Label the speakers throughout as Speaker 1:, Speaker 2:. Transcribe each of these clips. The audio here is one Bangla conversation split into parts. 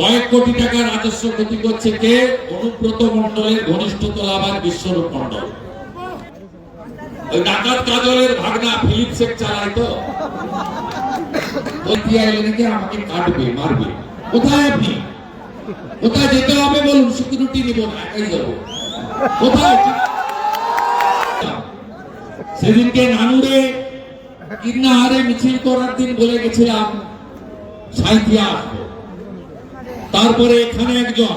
Speaker 1: কয়েক কোটি টাকা রাজস্ব ক্ষতি করছে কে? অনুব্রত মন্ডলের ঘনিষ্ঠ তোলাবার বিশ্বরূপ মন্ডল কোথায় কোথায় যেতে হবে কোথায়? সেদিনকে নানুরে কিন্নাহারে মিছিল করার দিন বলে গেছিলাম, সাঁইথিয়া আসব। তারপরে এখানে একজন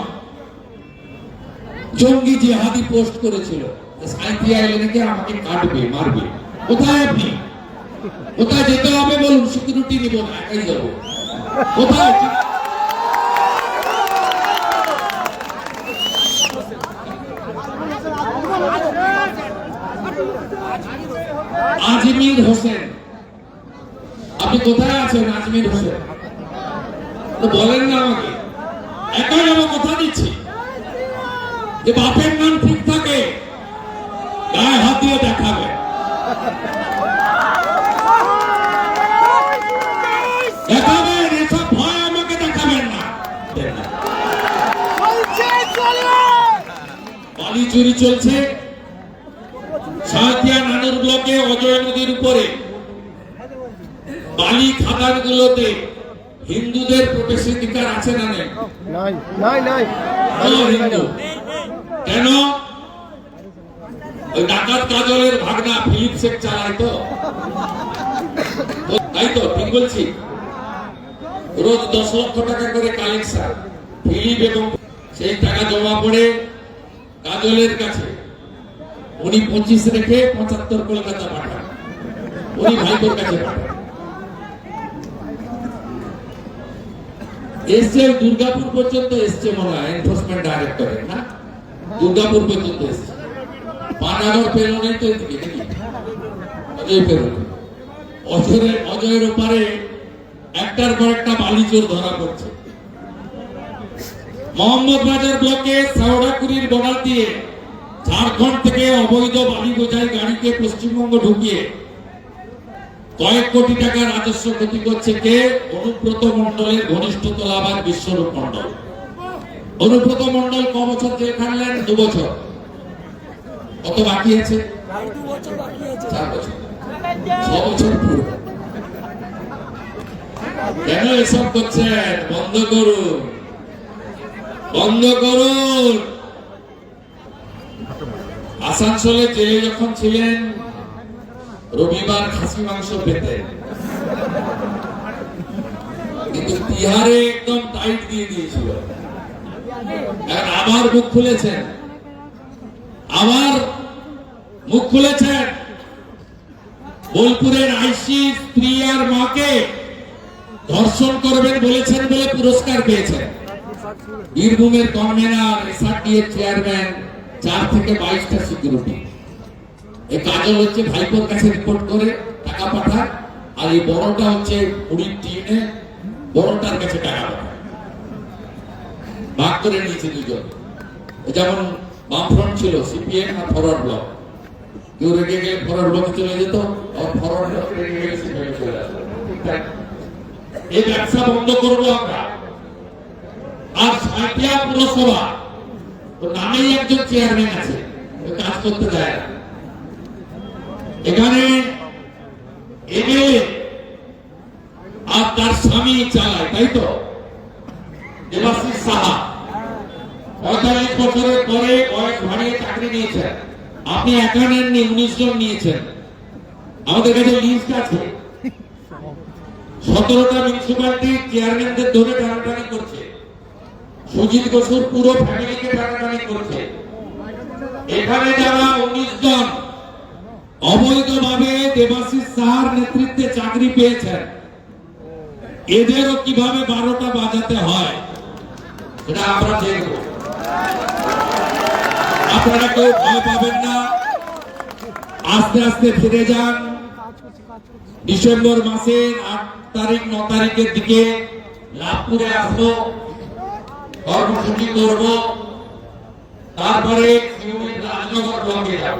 Speaker 1: জঙ্গি জিহাদি পোস্ট করেছিল আমাকে কাটবে, মারবে। কোথায় আপনি? কোথায় যেতে হবে বলুন সিকিউরিটি নিব না একাই যাব কোথায়? আজমির হোসেন। আপনি কোথায় আছেন, আজমির হোসেন? তো বলেন না আমাকে। একাই আমার কথা দিচ্ছি। যে বাপের নাম ঠিক থাকে গায়ে হাত দিয়ে দেখাবে। দেখাবেন এসব ভয় আমাকে দেখাবেন না। বালি চুরি চলছে। সাঁথিয়া নানুর ব্লকে অজয় নদীর উপরে বালি খাদানগুলোতে হিন্দুদের প্রবেশাধিকার আছে না নেই? হিন্দু? কেন? ওই ডাকাত কাজলের ভাগনা ফিলিপ শেখ চালায় তো। তাই তো ঠিক বলছি। রোজ দশ লক্ষ টাকা করে কালেকশন ফিলিপ এবং সেই টাকা জমা পড়ে কাজলের কাছে। উনি পঁচিশ রেখে পঁচাত্তর কলকাতা পাঠান। উনি ভাইপোর কাছে পাঠান। এসছে দুর্গাপুর পর্যন্ত এসছে মনে হয় এনফোর্সমেন্ট ডাইরেক্টরেট না? দুর্গাপুর পর্যন্ত এসছে। পানাগড় পেরোনেই তো এদিকে নাকি? অজয় পেরো অজয়ের অজয়ের ওপারে একটার পর একটা বালিচোর ধরা পড়ছে। মোহাম্মদ বাজার ব্লকে সাউডাকুড়ির বর্ডার দিয়ে ঝাড়খণ্ড থেকে অবৈধ বালি বোঝাই গাড়িকে পশ্চিমবঙ্গ ঢুকিয়ে কয়েক কোটি টাকা রাজস্ব ক্ষতি করছে কে? অনুব্রত মন্ডলের ঘনিষ্ঠ তোলাবার বিশ্বরূপ মন্ডল অনুব্রত মন্ডল ক বছর জেল খাটলেন? দু বছর। কত বাকি আছে? চার বছর। ছ বছর পুরো। কেন এসব করছেন? বন্ধ করুন। বন্ধ করুন। আসানসোলে জেলে যখন ছিলেন রবিবার খাসি মাংস পেতেন কিন্তু তিহারে একদম টাইট দিয়ে দিয়েছিল। আবার মুখ খুলেছেন আবার মুখ খুলেছেন বোলপুরের আইসি স্ত্রী আর মাকে ধর্ষণ করবেন বলেছেন বলে পুরস্কার পেয়েছেন। বীরভূমের কনভেনার এসআরডি এর চেয়ারম্যান চার থেকে বাইশটা সিকিউরিটি এই কাজল হচ্ছে ভাইপোর কাছে রিপোর্ট করে, টাকা পাঠায়, আর এই বড়টা হচ্ছে পুরীর টিমে বড়টার কাছে টাকা পাঠায়। ভাগ করে নিয়েছে দুজন। যেমন বামফ্রন্ট ছিল, সিপিএম আর ফরওয়ার্ড ব্লক। কেউ রেগে গেলে ফরওয়ার্ড ব্লকে চলে যেত আর ফরওয়ার্ড ব্লক রেগে গেলে সিপিএম চলে আসতো? এই ব্যবসা বন্ধ করব আমরা। আর সাঁইথিয়া পুরসভা। নামেই একজন চেয়ারম্যান আছে। কাজ করতে দেয় না। এখানে আর তার স্বামী চালায়, তাই তো? সাহা। পঁয়তাল্লিশ বছরের পরে ভাড়িয়ে চাকরি নিয়েছেন। আপনি একা নেননি, উনিশ জন নিয়েছেন। আমাদের কাছে লিস্ট আছে। সতেরোটা মিউনিসিপালিটি চেয়ারম্যানদের ধরে টানাটানি করছে। সুজিত বসুর পুরো ফ্যামিলিকে টানাটানি করছে। এখানে যারা উনিশ জন অবৈধভাবে দেবাশিস সাহার নেতৃত্বে চাকরি পেয়েছেন। এদেরও কীভাবে বারোটা বাজাতে হয়, সেটা আমরা দেখব। আপনারা কেউ ভয় পাবেন না। আস্তে আস্তে ফিরে যান। ডিসেম্বর মাসের আট তারিখ, ন তারিখের দিকে লাভপুরে আসব, কর্মসূচি করব। তারপরে রাজনগর ব্লকে যাব।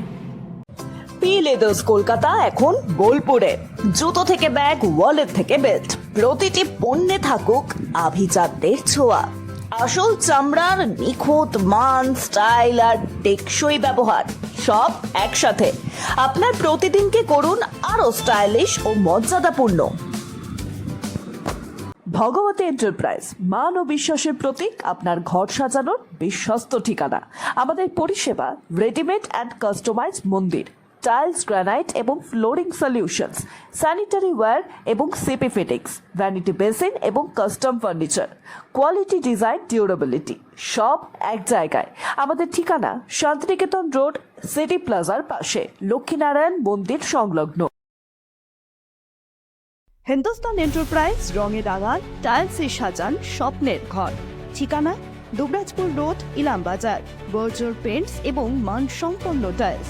Speaker 2: লেদার্স কলকাতা এখন বোলপুরে। জুতো থেকে ব্যাগ ওয়ালেট থেকে বেল্ট প্রতিটি পণ্যে থাকুক আভিজাতদের ছোঁয়া। আসল চামড়ার নিখুঁত মান স্টাইল আর টেকসই ব্যবহার, সব একসাথে। আপনার প্রতিদিনকে করুন আরও স্টাইলিশ ও মর্যাদাপূর্ণ। ভগবতী এন্টারপ্রাইজ মান ও বিশ্বাসের প্রতীক, আপনার ঘর সাজানোর বিশ্বস্ত ঠিকানা। আমাদের পরিষেবা রেডিমেড অ্যান্ড কাস্টমাইজ মন্দির। টাইলস গ্রানাইট এবং ফ্লোরিং সলিউশনস স্যানিটারি ওয়্যার এবং সিপি ফিটিংস ভ্যানিটি বেসিন এবং custom furniture quality design durability সব এক জায়গায়। আমাদের ঠিকানা শান্তিনিকেতন রোড সিটি প্লাজার পাশে, লক্ষ্মীনারায়ণ মন্দির সংলগ্ন। হিন্দুস্তান এন্টারপ্রাইজ রঙে রাঙান টাইলসে সাজান স্বপ্নের ঘর। ঠিকানা, Dubrajpur road, Ilambazar. Berger paints এবং মানসম্পন্ন টাইলস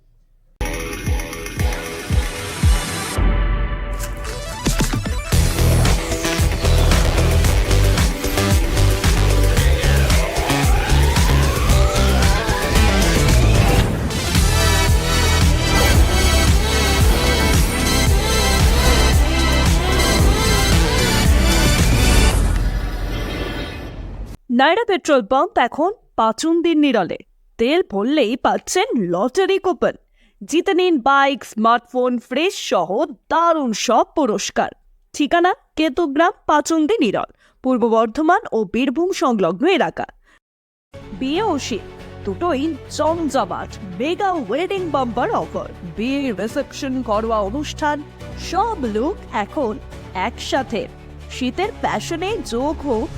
Speaker 2: নাইরা পেট্রোল পাম্প এখন পাঁচুন দিন নিরলে। তেল ভরলেই পাচ্ছেন লটারি কুপন। জিতে নিন বাইক, স্মার্টফোন ফ্রেশ সহ দারুণ সব পুরস্কার। ঠিকানা কেতুগ্রাম, পাচুন্দি নিরল, পূর্ব বর্ধমান ও বীরভূম সংলগ্ন এলাকা। বিয়ে ও দুটোই জমজমাট মেগা ওয়েডিং বাম্পার অফার বিয়ে রিসেপশন ঘরোয়া অনুষ্ঠান, সব লুক এখন একসাথে। শীতের প্যাশনে যোগ হোক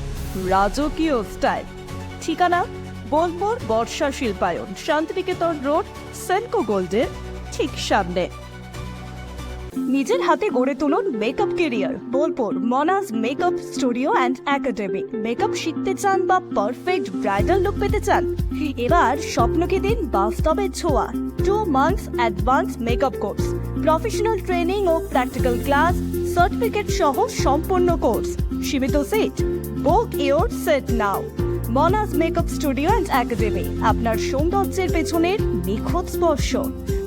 Speaker 2: রাজকীয় স্টাইল। ঠিকানা বোলপুর বর্ষা শিল্পায়ন, শান্তিনিকেতন রোড, সেনকো গোল্ডের ঠিক সামনে। নিজের হাতে গড়ে তুলুন makeup career Bolpur, Manaj makeup studio and academy makeup শিখতে চান বা পারফেক্ট ব্রাইডাল লুক পেতে চান? এবার স্বপ্নকে দিন বাস্তবের ছোঁয়া। Two months advance makeup course professional training ও প্র্যাকটিক্যাল ক্লাস সার্টিফিকেট সহ সম্পূর্ণ কোর্স সীমিত seat book your seat now Manaj makeup studio and academy আপনার সৌন্দর্যের পেছনের নিখুঁত স্পর্শ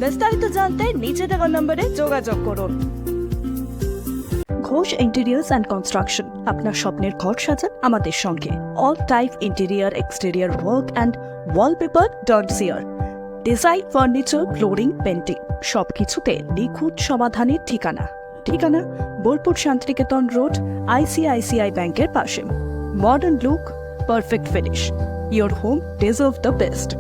Speaker 2: বিস্তারিত জানতে নিচে দেওয়া নম্বরে যোগাযোগ করুন ঘোষ ইন্টেরিয়ার্স অ্যান্ড কনস্ট্রাকশন আপনার স্বপ্নের ঘর সাজান আমাদের সঙ্গে all type interior exterior work and wallpaper dot chair design furniture flooring painting সবকিছুতে নিখুঁত সমাধানের ঠিকানা ঠিকানা বোলপুর শান্তিনিকেতন রোড আইসিআইসিআই ব্যাংকের পাশে। Modern look, perfect finish. Your home deserve the best.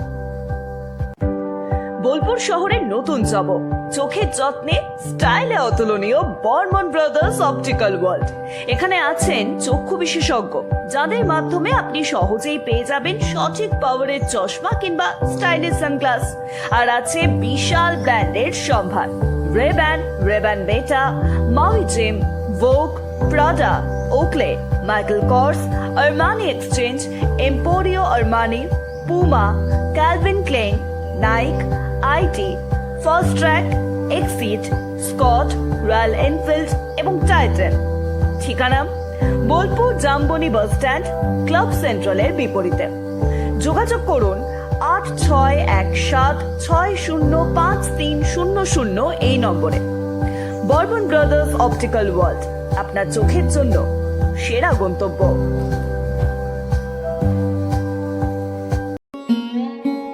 Speaker 2: Bolpur শহরের নতুন জব। চোখের যত্নে, স্টাইলে অতুলনীয় বর্মন ব্রাদার্স অপটিক্যাল ওয়ার্ল্ড। এখানে আছেন চক্ষু বিশেষজ্ঞ, যাদের মাধ্যমে আপনি সহজেই পেয়ে যাবেন সঠিক পাওয়ারের চশমা কিংবা স্টাইলিশ সানগ্লাস। আর আছে বিশাল ব্র্যান্ডের সম্ভার। Ray-Ban Ray-Ban beta Maui Jim Vogue Prada Oakley Michael Kors Armani Exchange Emporio Armani Puma Calvin Klein Nike IT Fastrack exit Scott Royal Enfield এবং টাইটেন ঠিকানা? Bolpur Jambuni bus stand, club সেন্ট্রালের বিপরীতে। যোগাযোগ করুন আট ছয় এক সাত ছয় শূন্য পাঁচ তিন শূন্য শূন্য এই নম্বরে। বর্মন ব্রাদার্স অপটিক্যাল ওয়ার্ল্ড, আপনার চোখের জন্য সেরা গন্তব্য।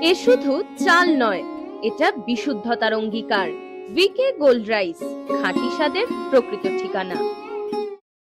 Speaker 3: এ শুধু চাল নয়, এটা বিশুদ্ধতার অঙ্গীকার। ভিকে গোল্ড রাইস খাঁটি স্বাদের প্রকৃত ঠিকানা।